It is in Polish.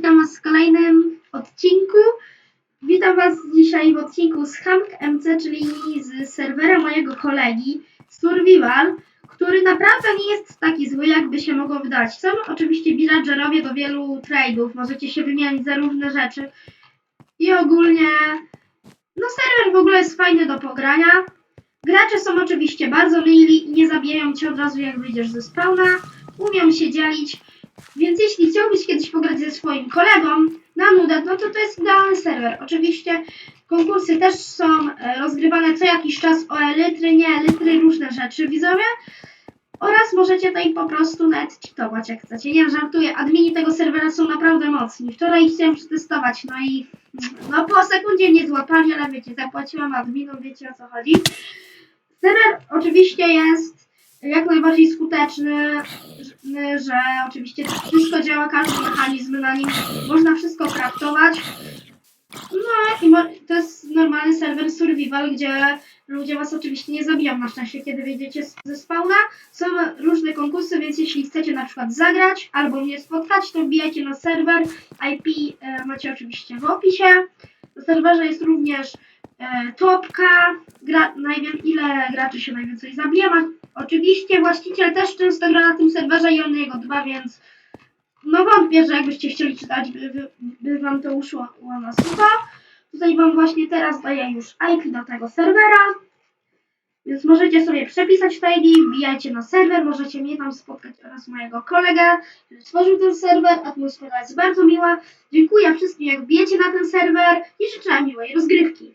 witam Was w kolejnym odcinku. Witam Was dzisiaj w odcinku z Hamk MC, czyli z serwera mojego kolegi Survival, który naprawdę nie jest taki zły, jakby się mogło wydać. Są oczywiście villagerowie do wielu trade'ów, możecie się wymienić za różne rzeczy i ogólnie no serwer w ogóle jest fajny do pogrania. Gracze są oczywiście bardzo mili i nie zabijają cię od razu jak wyjdziesz ze spawna. Umią się dzielić, więc jeśli chciałbyś kiedyś pograć ze swoim kolegą na nudę, no to to jest idealny serwer. Oczywiście konkursy też są e, rozgrywane co jakiś czas o elitry, nie elitry, różne rzeczy widzowie. Oraz możecie tutaj po prostu nawet cheatować jak chcecie. Nie żartuję, admini tego serwera są naprawdę mocni. Wczoraj chciałem przetestować, no i no po sekundzie nie złapali, ale wiecie, zapłaciłam adminom, wiecie o co chodzi. Serwer oczywiście jest jak najbardziej skuteczny, że, oczywiście wszystko działa, każdy mechanizm na nim, można wszystko kraftować. No i to jest normalny serwer survival, gdzie ludzie was oczywiście nie zabiją na szczęście, kiedy wyjdziecie ze spawna. Są różne konkursy, więc jeśli chcecie na przykład zagrać albo mnie spotkać, to wbijajcie na serwer. IP e, macie oczywiście w opisie. Na serwerze jest również e, topka, gra, ile graczy się najwięcej zabija. Oczywiście właściciel też często gra na tym serwerze i on jego dba, więc no wątpię, że jakbyście chcieli czytać, by, by, by wam to uszło na sucho. Tutaj wam właśnie teraz daję już IP do tego serwera. Więc możecie sobie przepisać to ID, wbijajcie na serwer, możecie mnie tam spotkać oraz mojego kolegę, który stworzył ten serwer. Atmosfera jest bardzo miła. Dziękuję wszystkim, jak wbijecie na ten serwer i życzę miłej rozgrywki.